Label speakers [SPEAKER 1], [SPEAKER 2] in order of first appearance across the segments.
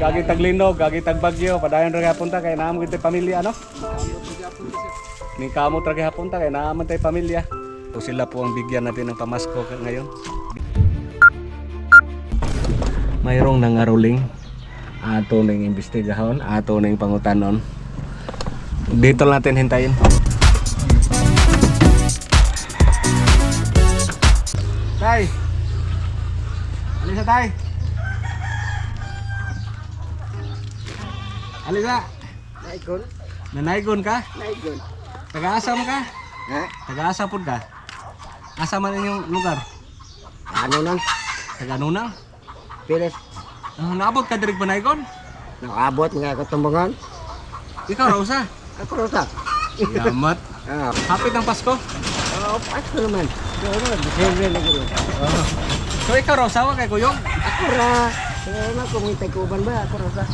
[SPEAKER 1] gagi taglinog, gagi tagbagyo, padayon ra punta kay naamo kita pamilya ano? Ni kamo tra gihapon ta kay naamo tay pamilya. So sila po ang bigyan natin ng pamasko ngayon. Mayroong nangaruling ato ning imbestigahon, ato ning pangutanon. Dito natin hintayin. Tay. Alisa tay. Alisa,
[SPEAKER 2] Naikon?
[SPEAKER 1] nanaygon ka?
[SPEAKER 2] Naikon.
[SPEAKER 1] Taga-asa mo ka?
[SPEAKER 2] Ha?
[SPEAKER 1] Taga-asa pud ka? Asa man inyong lugar?
[SPEAKER 2] Ano nang?
[SPEAKER 1] Taga Nunang?
[SPEAKER 2] Pilis.
[SPEAKER 1] Ah, naabot ka diri Banaygon?
[SPEAKER 2] Nakaabot nga ako tumbungan.
[SPEAKER 1] Ikaw ra usa.
[SPEAKER 2] Ako rosa.
[SPEAKER 1] Yamat.
[SPEAKER 2] Ah,
[SPEAKER 1] Hapit ang Pasko.
[SPEAKER 2] oh, pasko naman. Na, December na gano'n.
[SPEAKER 1] Oh. So ikaw ra usawa kay Kuyong?
[SPEAKER 2] Ako ra. Kaya na kumitay ko ba? Ako rosa.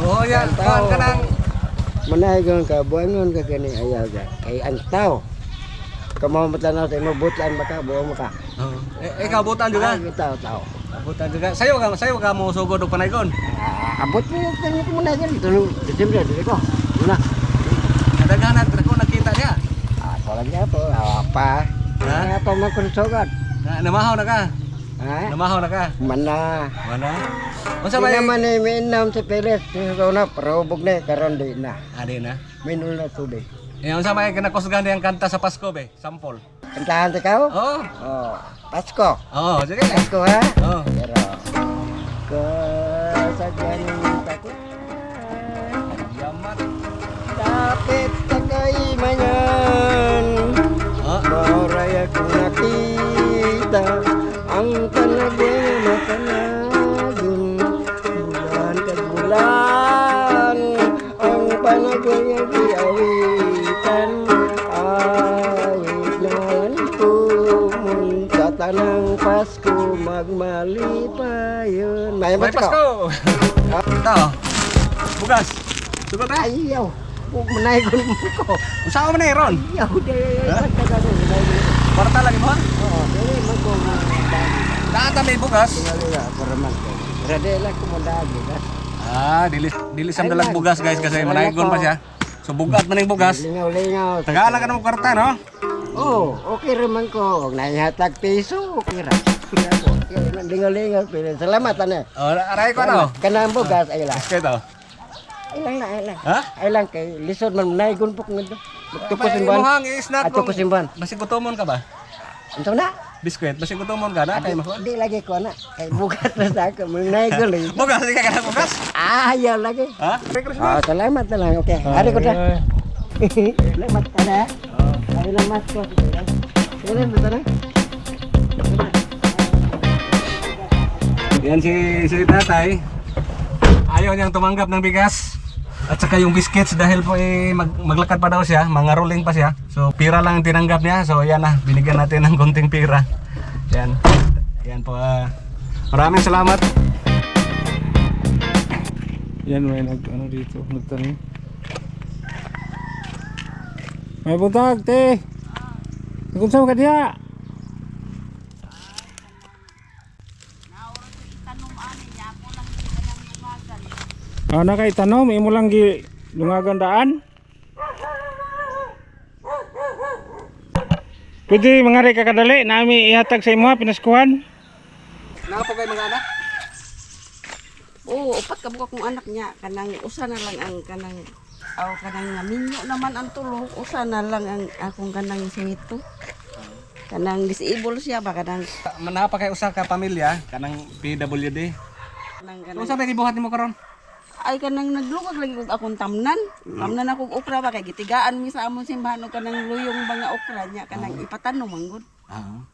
[SPEAKER 1] Oo, yan. Kuhan ka
[SPEAKER 2] tao.
[SPEAKER 1] nang
[SPEAKER 2] Manaygon ka, buwangon ka gani ayaw ka. Kay ang tao. Kamo matanaw sa imo butlan ba ka, buwa mo ka.
[SPEAKER 1] Oh. Eh, ikaw butan juga.
[SPEAKER 2] Ah, tao, tao.
[SPEAKER 1] Butan juga. Sayo ka, sayo ka mo sugod og Panaygon.
[SPEAKER 2] Ah, abot mo yung kanya ko manaygon. Ito, December, dito ko. Una.
[SPEAKER 1] Kadaghanan ko nakita niya.
[SPEAKER 2] Ah, Ako lang niya po. Apa?
[SPEAKER 1] Ha?
[SPEAKER 2] Kaya pa man konsogan.
[SPEAKER 1] Na, namahaw na ka.
[SPEAKER 2] Ha?
[SPEAKER 1] Namahaw na ka.
[SPEAKER 2] Mana.
[SPEAKER 1] Wala. Unsa may
[SPEAKER 2] naman ay minam sa pilit. Ito na, parubog na, karon di na.
[SPEAKER 1] Adi na.
[SPEAKER 2] Minul na tubig.
[SPEAKER 1] Eh, unsa may kinakusgan ang kanta sa Pasko be? Sample.
[SPEAKER 2] Kantahan sa kao?
[SPEAKER 1] Oh.
[SPEAKER 2] Oh, Pasko.
[SPEAKER 1] Oh, sige.
[SPEAKER 2] Pasko ha?
[SPEAKER 1] Oh.
[SPEAKER 2] Pero, ng takot. Pumunta tanang Pasko magmalipayon. May
[SPEAKER 1] May Pasko. Ito. Bugas. Sugot ha?
[SPEAKER 2] Ayaw. Huwag mo ko.
[SPEAKER 1] Usa man ni ron.
[SPEAKER 2] Ayaw. Dahil
[SPEAKER 1] Ha?
[SPEAKER 2] pagkakasal.
[SPEAKER 1] Kwarta lagi mo.
[SPEAKER 2] Oo, dili man ko
[SPEAKER 1] may bugas.
[SPEAKER 2] Tingali nga, para man ko. Lang ko madagi, ha?
[SPEAKER 1] Ah, dili dili sam dalag bugas guys kasi manaygon pa siya. So bugat man ning bugas.
[SPEAKER 2] Lingaw-lingaw.
[SPEAKER 1] Tagala ka ng kwarta no?
[SPEAKER 2] Oo, okay raman ko. Huwag naihatag piso, okay ra. Lingaw-lingaw. pero Salamat, ano?
[SPEAKER 1] Oh, aray ko ano?
[SPEAKER 2] Kanang bugas, ay lang.
[SPEAKER 1] Kaya to.
[SPEAKER 2] Ay lang na, ay lang.
[SPEAKER 1] Ha?
[SPEAKER 2] Ay lang, kay lisod man, naigun po kung ito. Tukos
[SPEAKER 1] May
[SPEAKER 2] simban.
[SPEAKER 1] imuhang i-snack
[SPEAKER 2] At tukos simban.
[SPEAKER 1] Basi gutomon ka ba?
[SPEAKER 2] Ano na?
[SPEAKER 1] Biskwit, basi gutomon ka na kay mahon.
[SPEAKER 2] Di lagi ko na. Kay bugas na sa ako. Mga naigun lang.
[SPEAKER 1] Bugas, ka ka bugas.
[SPEAKER 2] Ayaw lagi.
[SPEAKER 1] Ha?
[SPEAKER 2] Ah, salamat na lang. Okay. Hari ko na. Salamat ka na. Ay lang mas ko. Kailan ba na?
[SPEAKER 1] Yan si si tatay. Ayaw niyang tumanggap ng bigas. At saka yung biscuits dahil po eh, mag, maglakad pa daw siya, mga rolling pa siya. So pira lang ang tinanggap niya. So yan na, binigyan natin ng konting pira. Yan. Yan po. ah. maraming salamat.
[SPEAKER 3] Yan may nag ano dito, nagtanim. May buntag te. Kung ka diya? Ah, na kay tanom, imo lang gi lungagan daan. Pwede mangari ka kadali, nami ihatag sa imo ha, pinaskuhan.
[SPEAKER 1] Nakapo kayo mga anak?
[SPEAKER 4] Oo, upat ka buka kong anak niya. Kanang usa na lang ang kanang aw kanang nga minyo naman ang tulo. Usa na lang ang akong kanang sito. Kanang disabled siya ba kanang
[SPEAKER 1] Manapa kay usa ka pamilya kanang PWD.
[SPEAKER 4] kanang kanang
[SPEAKER 1] sa may gibuhat nimo karon?
[SPEAKER 4] ay kanang naglugag lagi kog akong tamnan. Tamnan akong okra ba kay gitigaan mi sa amon simbahan og kanang luyong ba nga okra niya kanang ipatanom manggod.
[SPEAKER 1] Ah.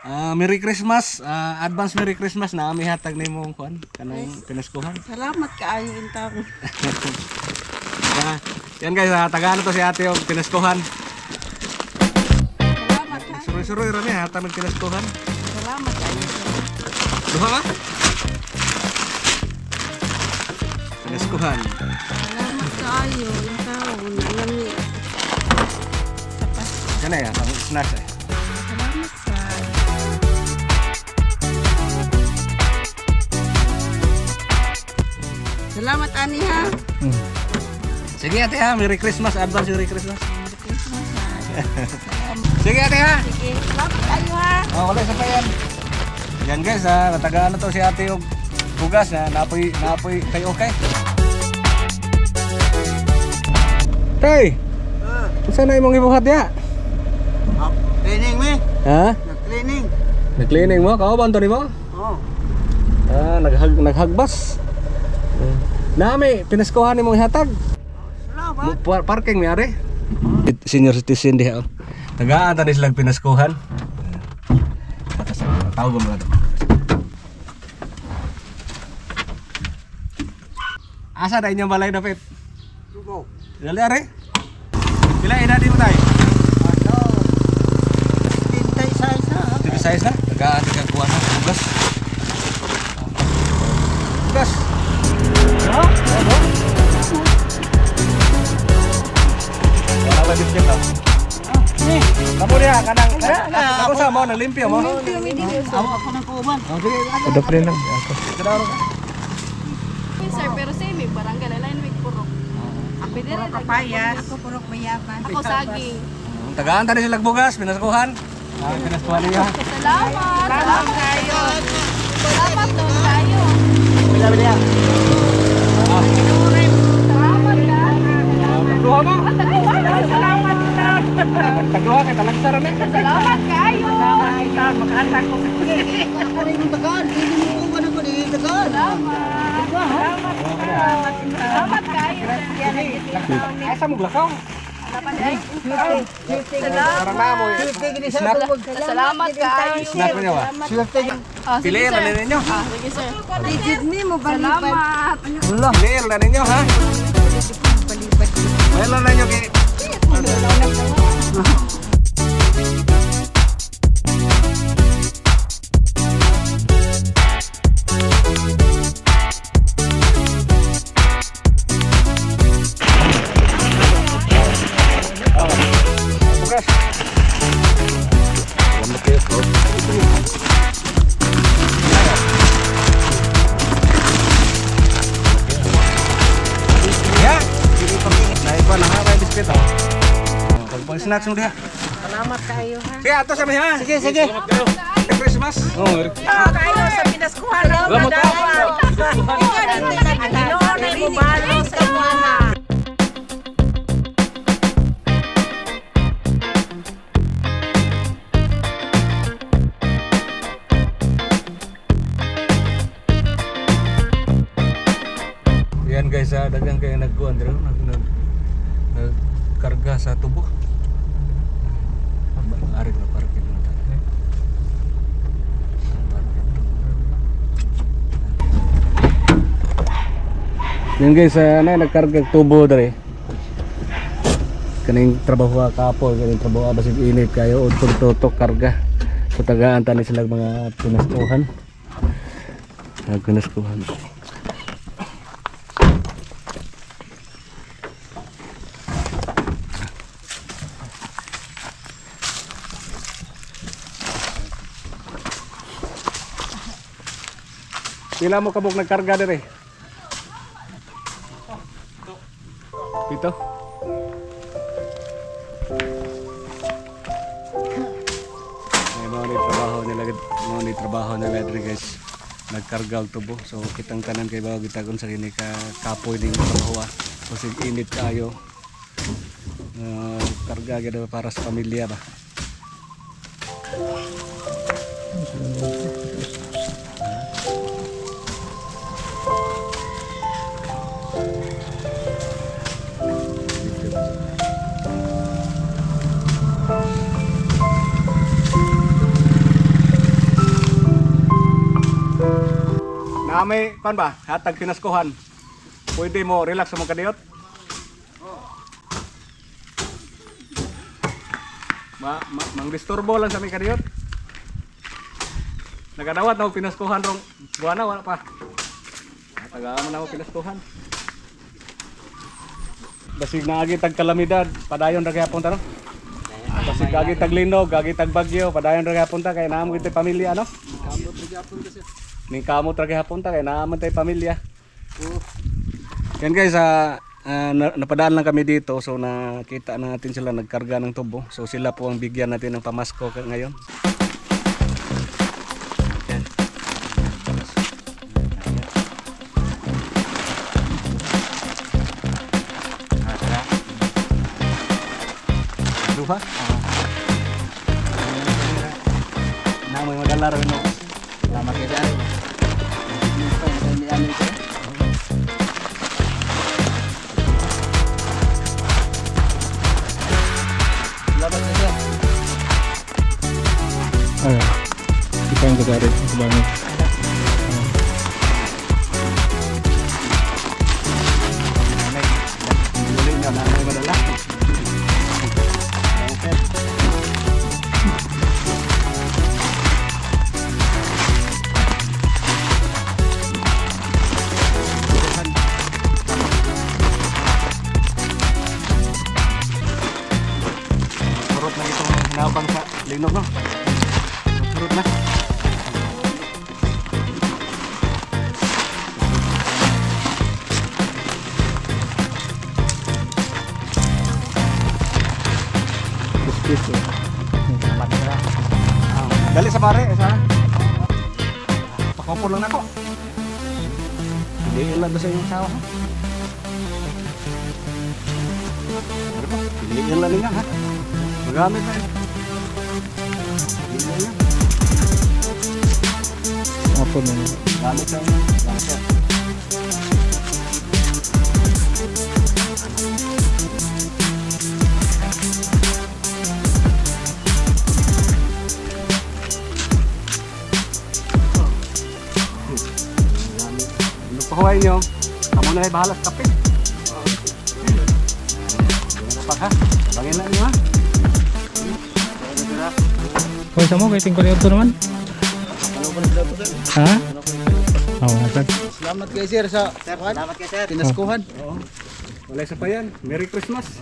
[SPEAKER 1] Ah, Merry Christmas. Ah, advance Merry Christmas na ami hatag nimo kuan kanang pinaskuhan.
[SPEAKER 4] Salamat kaayo inta ko.
[SPEAKER 1] Ah, yan guys, ah, tagaan to si ate yung pinaskuhan.
[SPEAKER 4] Salamat ha.
[SPEAKER 1] Suroy-suroy rami hatag ng pinaskuhan.
[SPEAKER 4] Salamat kaayo.
[SPEAKER 1] Duha ka? Pinaskuhan.
[SPEAKER 4] Salamat kaayo inta ko. Nangami. Sa Pasko.
[SPEAKER 1] Yan eh, ang snacks eh.
[SPEAKER 4] Salamat sa Salamat ani ha.
[SPEAKER 3] Hmm.
[SPEAKER 1] Sige ate ha, Merry Christmas, advance Merry Christmas. Sige ate ha.
[SPEAKER 4] Sige, salamat kayo ha.
[SPEAKER 1] Oh, wala sa payan. Yan guys ha, natagaan na to si ate yung bugas na napoy, napoy kayo okay. Tay! Saan na imong ibuhat ya?
[SPEAKER 2] Cleaning me.
[SPEAKER 1] Ha?
[SPEAKER 2] Nag-cleaning.
[SPEAKER 1] Nag-cleaning mo? Kao ba ang mo?
[SPEAKER 2] Oh.
[SPEAKER 1] Ah, naghag naghagbas. Nami, pinaskuhan ni mong ihatag. Par- parking mi ari. Senior citizen diha. oh. Tagaan ta ni silang pinaskuhan. Tawag mo na. Asa na inyong balay dapit?
[SPEAKER 2] Sugo.
[SPEAKER 1] Dali ari. Pila ina di mo Ba biscuit ah? Kamu dia kadang eh, ako sa mo naglimpyo mo.
[SPEAKER 2] Ako ako ng kuban.
[SPEAKER 1] Ada pre lang ako. Kadaro.
[SPEAKER 5] Sir, pero same barangay lain may purok. Ako din rin papaya. Ako purok mayaman. Ako saging.
[SPEAKER 1] Tagaan tadi sila bugas pinaskuhan. Ah, pinaskuhan niya.
[SPEAKER 5] Salamat. Salamat kayo. Salamat doon kayo.
[SPEAKER 2] Bila bila.
[SPEAKER 5] Salamat ka.
[SPEAKER 1] Duha mo.
[SPEAKER 5] Salamat ka.
[SPEAKER 1] Tagduha kay talagsar ni.
[SPEAKER 5] Salamat kayo.
[SPEAKER 2] Ako rin yung tagaan. Hindi mo kuban ako di tagaan.
[SPEAKER 5] Salamat kayo.
[SPEAKER 1] Asa mo glakaw? Parang na mo. Snack.
[SPEAKER 5] Salamat kayo. Ah, sige,
[SPEAKER 1] Piliin na ninyo.
[SPEAKER 5] Ah, sige sir.
[SPEAKER 4] Digit me mo
[SPEAKER 5] Salamat.
[SPEAKER 1] Piliin na ninyo ha. Mayroon na ninyo kay Mo diha.
[SPEAKER 2] Salamat kayo ha.
[SPEAKER 1] Sige, ato sa ha.
[SPEAKER 2] Sige, sige.
[SPEAKER 1] Merry Christmas. Oh, Merry
[SPEAKER 2] Kayo sa pinaskuhan.
[SPEAKER 1] Salamat
[SPEAKER 2] na sa.
[SPEAKER 1] Yan guys, ah, dagang kayo nagkuhan nag, nag, nagkarga sa tubo. Yan guys, uh, na nagkarga tubo dere. Kaning trabaho ka kapo, kaning trabaho basig init kayo udtong tutok karga. So tagaan tani sila mga pinaskuhan. Mga pinaskuhan. Pila mo kabog nagkarga dire? Pito. Ay ni trabaho nila mo ni trabaho nila dire guys. Nagkarga og tubo. So kitang tanan kay bago gitagon sa kini ka kapoy ning trabaho. Kasi init kayo. Uh, karga gid para sa pamilya ba. Na may kan ba? Hatag pinaskuhan. Pwede mo relax mo kadiyot. Ma, ma mang disturbo lang sa may kadiyot. Nagadawat na pinaskuhan rong buwana wala pa. Tagaan mo na pinaskuhan. Basig na agi tag kalamidad, padayon ra gyapon ta no. Basig agi tag linog, agi tag bagyo, padayon ra gyapon ta kay naamo kita pamilya no. Kamot ra gyapon ta kay naamo tay pamilya. Yan guys, ah, na- napadaan lang kami dito so nakita natin sila nagkarga ng tubo. So sila po ang bigyan natin ng pamasko ngayon. Huli nyo, nanay madala. Surot na itong hinabang sa linog, no? Surot na. Dali sa pare, sa. Pakopo lang ako. Hindi ilan sa inyong sawa. Ano? Hindi ilan niya ha. Magamit na. Hindi na.
[SPEAKER 3] Apa na?
[SPEAKER 1] Gamit sa sa Ano huwag nyo? Kamu na ay bahala sa kape. Ano pa ha? Bagay na nyo ha?
[SPEAKER 3] Hoy, sama kay tingko niyo naman. Ha? Oh, nasan?
[SPEAKER 6] Salamat kayo sir sa Salamat kayo sir. Pinaskuhan.
[SPEAKER 1] Wala isa pa yan. Merry Christmas.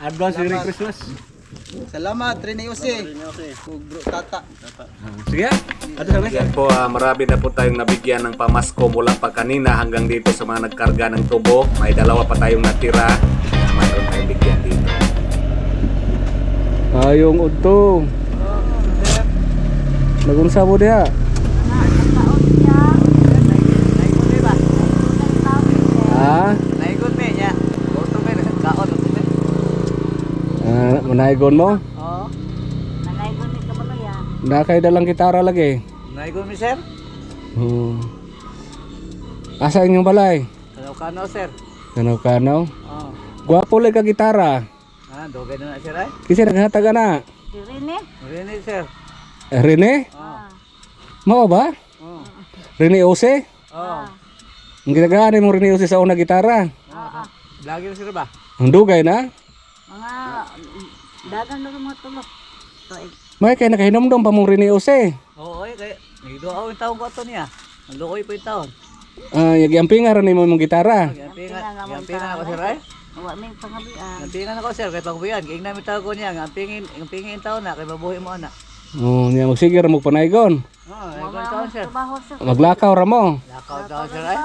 [SPEAKER 1] Advance Merry Christmas.
[SPEAKER 6] Salamat Rene Jose. Ug bro tata.
[SPEAKER 1] Sige. Ato sa Yan po, ah, marami na po tayong nabigyan ng pamasko mula pa kanina hanggang dito sa mga nagkarga ng tubo. May dalawa pa tayong natira. Mayroon tayong bigyan dito. Ayong udto. Nagunsa mo diha. Ha?
[SPEAKER 6] Naigon me nya. Auto me kaon auto me.
[SPEAKER 1] Ah, manaygon mo?
[SPEAKER 6] Oo.
[SPEAKER 1] Na kay dalang gitara lagi.
[SPEAKER 6] Naigon me sir.
[SPEAKER 1] Hmm. Asa inyong balay?
[SPEAKER 6] Kano sir.
[SPEAKER 1] Kano?
[SPEAKER 6] Oo.
[SPEAKER 1] Gwapo lang ka gitara.
[SPEAKER 6] Ah, dogay na na sir ay.
[SPEAKER 1] Kasi naghatag na.
[SPEAKER 6] Rene sir.
[SPEAKER 1] Eh, Rene?
[SPEAKER 6] Oo.
[SPEAKER 1] Mao ba?
[SPEAKER 6] Oo.
[SPEAKER 1] Rene Ose?
[SPEAKER 6] Oo.
[SPEAKER 1] Ang ginagaan mo Rene Ose sa una gitara.
[SPEAKER 6] Lagi sir ba?
[SPEAKER 1] Ang dugay na.
[SPEAKER 7] Mga dagan na mga tulok.
[SPEAKER 1] May kay nakahinomdom pa mong Rene Ose.
[SPEAKER 6] Oo, oy kay nagduaw yung taon ko ato niya. Ang lukoy po yung taon.
[SPEAKER 1] Ah, yagyambinga rin mo mong gitara.
[SPEAKER 6] Gampingan, gampingan ako sir ay.
[SPEAKER 7] Wa may pangabian.
[SPEAKER 6] Gampingan ako sir kay pagbuyan. Kay namin tawag ko niya, gampingin, gampingin taon na kay mabuhi mo ana.
[SPEAKER 1] Oh, niya magsige ra mo panaygon.
[SPEAKER 6] Oo, ay taon sir.
[SPEAKER 1] Maglakaw ra mo.
[SPEAKER 6] Lakaw taon sir ay.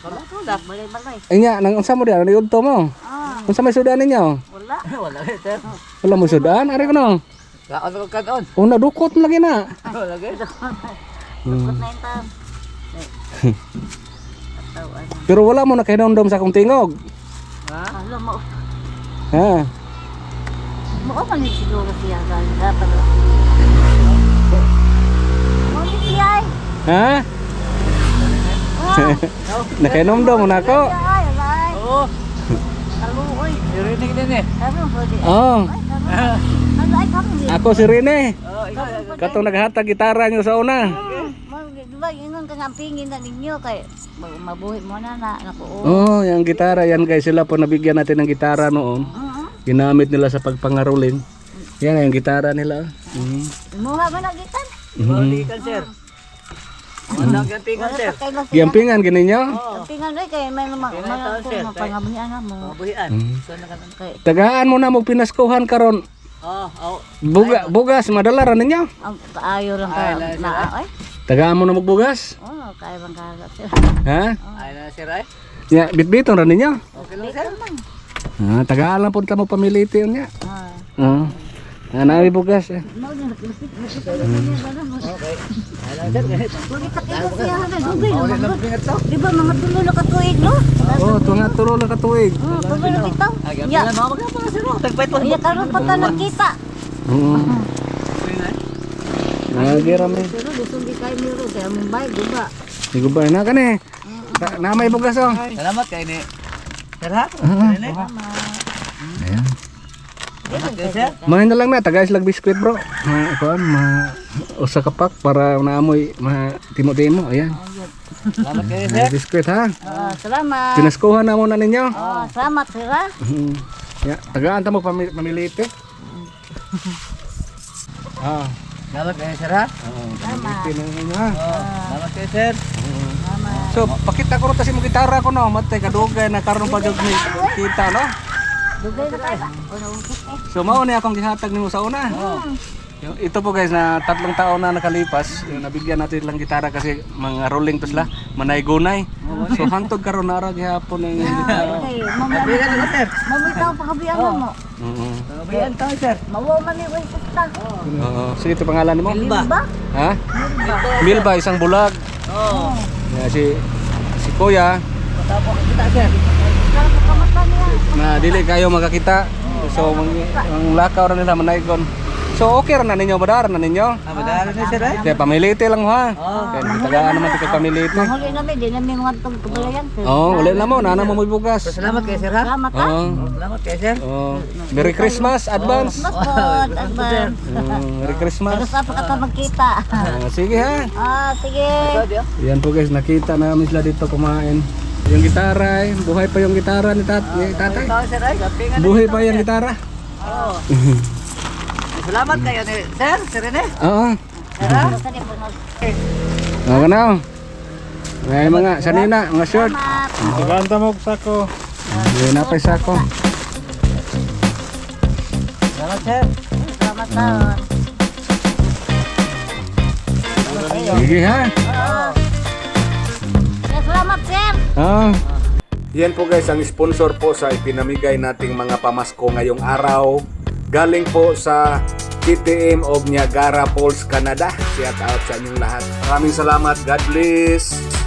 [SPEAKER 6] Wala ko dak.
[SPEAKER 7] balay-balay.
[SPEAKER 1] Ay nya, nang unsa mo diha? Ano udto mo?
[SPEAKER 7] Ah,
[SPEAKER 1] Unsa may sudan ninyo?
[SPEAKER 7] wala.
[SPEAKER 6] Wala sir.
[SPEAKER 1] Wala mo sudan? Ari ko no.
[SPEAKER 6] Kaon ko kaon.
[SPEAKER 1] Una dukot lagi na.
[SPEAKER 6] Wala kay.
[SPEAKER 7] Tukot na ano.
[SPEAKER 1] Pero wala mo nakahinomdom sa akong tingog.
[SPEAKER 6] Ha?
[SPEAKER 7] Ano mo?
[SPEAKER 1] Ha?
[SPEAKER 7] Mo man ni siguro siya galing dapat. Mo ni siya.
[SPEAKER 1] Ha? Nakahinomdom na ako.
[SPEAKER 7] Ay, ay.
[SPEAKER 6] Oo.
[SPEAKER 7] Kaluoy.
[SPEAKER 6] Dirinig din eh.
[SPEAKER 1] Oh,
[SPEAKER 7] Ay, kaluoy. Ano ay kami?
[SPEAKER 1] ako si Rene.
[SPEAKER 6] Oo, ikaw.
[SPEAKER 1] Katong naghatag gitara nyo sa una.
[SPEAKER 7] Mo di ba ingon ka nga pingin na ninyo kay mabuhi mo na na nako.
[SPEAKER 1] Oh, yung gitara yan guys, sila po nabigyan natin ng gitara noon.
[SPEAKER 7] Oo.
[SPEAKER 1] Ginamit nila sa pagpangaruling. Yan yung gitara nila. Mhm.
[SPEAKER 7] Muha ba na gitan?
[SPEAKER 6] Bali kan sir. Wala gampingan sir.
[SPEAKER 7] Kay lang
[SPEAKER 1] Giyampingan ganinyo.
[SPEAKER 7] Tingnan rin kay may mga
[SPEAKER 6] Tingnan taon, sir.
[SPEAKER 7] mga mo.
[SPEAKER 6] Mabuhian.
[SPEAKER 1] Mm.
[SPEAKER 6] So.
[SPEAKER 7] Kay
[SPEAKER 1] Tagaan mo na mo pinaskuhan karon.
[SPEAKER 6] Oo, oo.
[SPEAKER 1] Buga, bugas, madala ra ninyo.
[SPEAKER 7] ang kaayo lang ka
[SPEAKER 6] Ay, na-
[SPEAKER 7] na ay.
[SPEAKER 1] Tagaan mo na magbugas.
[SPEAKER 7] Oh, kaya bang kagat sir.
[SPEAKER 1] Ha?
[SPEAKER 6] Ay na sir ay.
[SPEAKER 1] Ya, bitbiton ra ninyo.
[SPEAKER 2] Okay lang, sir.
[SPEAKER 1] Ah, tagaan lang po mo pamiliti niya.
[SPEAKER 7] Ah.
[SPEAKER 1] Oo. Ah, eh.
[SPEAKER 7] Ba na.
[SPEAKER 2] Pingat to.
[SPEAKER 7] Di ba mga tulo na katuig no?
[SPEAKER 1] Oh, tunga tulo lang katuig.
[SPEAKER 7] Hmm, tuloy na.
[SPEAKER 2] Ah,
[SPEAKER 7] Ya.
[SPEAKER 2] oh.
[SPEAKER 7] Ya karon pa ta nakita.
[SPEAKER 1] Oo. Nagira mi.
[SPEAKER 7] Pero gusto di kay miro kay among bay guba.
[SPEAKER 1] Igo ba na kani? Na, na may bugas oh.
[SPEAKER 2] Salamat kay ni. Sir, ha?
[SPEAKER 1] Ah.
[SPEAKER 2] Nene.
[SPEAKER 1] Ayan.
[SPEAKER 2] Salamat kay sir.
[SPEAKER 1] Mahin na lang na tagay slag biskwit bro. Ma kuan ma usa ka pack para naamoy ma timo-timo. Ayan.
[SPEAKER 2] Salamat kay sir.
[SPEAKER 1] May biskwit ha.
[SPEAKER 7] Ah, salamat.
[SPEAKER 1] Pinaskuhan na muna ninyo.
[SPEAKER 7] Ah, salamat sir ha.
[SPEAKER 1] Mhm. Ya, tagaan ta mo pami- pamiliti. Ah,
[SPEAKER 2] Salamat kay sir, ha?
[SPEAKER 1] pamiliti na ninyo ha.
[SPEAKER 2] Salamat kay sir.
[SPEAKER 1] So, pakita ko rin kasi mo gitara ko no, matay kadugay na karon pa jud ni kita no.
[SPEAKER 7] Dugay na eh.
[SPEAKER 1] So mao ni akong gihatag nimo sa una. Yung, ito po guys na tatlong taon na nakalipas, yung nabigyan natin lang gitara kasi mga rolling to sila, manay gunay. So hantod karon na ra gihapon ng gitara.
[SPEAKER 2] Pila na sir.
[SPEAKER 7] mamay taw pakabiyan mo.
[SPEAKER 1] Oo.
[SPEAKER 2] Kabayan tayo, sir.
[SPEAKER 7] Mawo man ni way kita.
[SPEAKER 1] Oo. Sige, ito pangalan mo?
[SPEAKER 2] Milba.
[SPEAKER 7] Ba?
[SPEAKER 1] Ha? Milba, isang bulag.
[SPEAKER 2] Oo.
[SPEAKER 1] Yeah, si si Kuya
[SPEAKER 2] Tapos kita, sir.
[SPEAKER 7] Kala ko kamata niya.
[SPEAKER 1] Na dili kayo makakita. So mang, mang lakaw ra nila manaygon. So okay ra na ninyo badar na ninyo.
[SPEAKER 2] Ah, madalan ni sir?
[SPEAKER 1] Kaya pamilite lang ha.
[SPEAKER 2] Oo.
[SPEAKER 1] Kaya nagtagaan naman tika pamilite.
[SPEAKER 7] Mahuli namin, di namin ngantong kabalayan sir.
[SPEAKER 1] Oh, wala na mo, nana mo may bugas.
[SPEAKER 2] Salamat kay sir, ha?
[SPEAKER 7] Salamat ha.
[SPEAKER 1] Oo.
[SPEAKER 2] Salamat kay sir.
[SPEAKER 1] Oh, Merry Christmas advance.
[SPEAKER 7] Pod, advance.
[SPEAKER 1] Oh, Merry Christmas.
[SPEAKER 7] Sa pa ka magkita.
[SPEAKER 1] Sige ha.
[SPEAKER 7] Ah, sige.
[SPEAKER 1] Yan po guys, nakita namin sila dito kumain. Yung gitara eh, buhay pa yung gitara ni, tat ni tatay.
[SPEAKER 2] Ikaw, sir, ay. Kapingan.
[SPEAKER 1] Buhay pa yung gitara.
[SPEAKER 2] Oo. Salamat kayo ni sir, sir Rene.
[SPEAKER 1] Oo.
[SPEAKER 7] Nag-
[SPEAKER 1] Okay na. May mga sanina, mga short.
[SPEAKER 3] Tagaanta mo sa ko.
[SPEAKER 1] Yan na pa isa ko.
[SPEAKER 2] Salamat, sir.
[SPEAKER 7] Salamat taon.
[SPEAKER 1] Sige ha.
[SPEAKER 7] Ya, Salamat sir.
[SPEAKER 1] Ah. Yan po guys ang sponsor po sa ipinamigay nating mga pamasko ngayong araw. Galing po sa TTM of Niagara Falls, Canada. Shout out sa inyong lahat. Maraming salamat. God bless.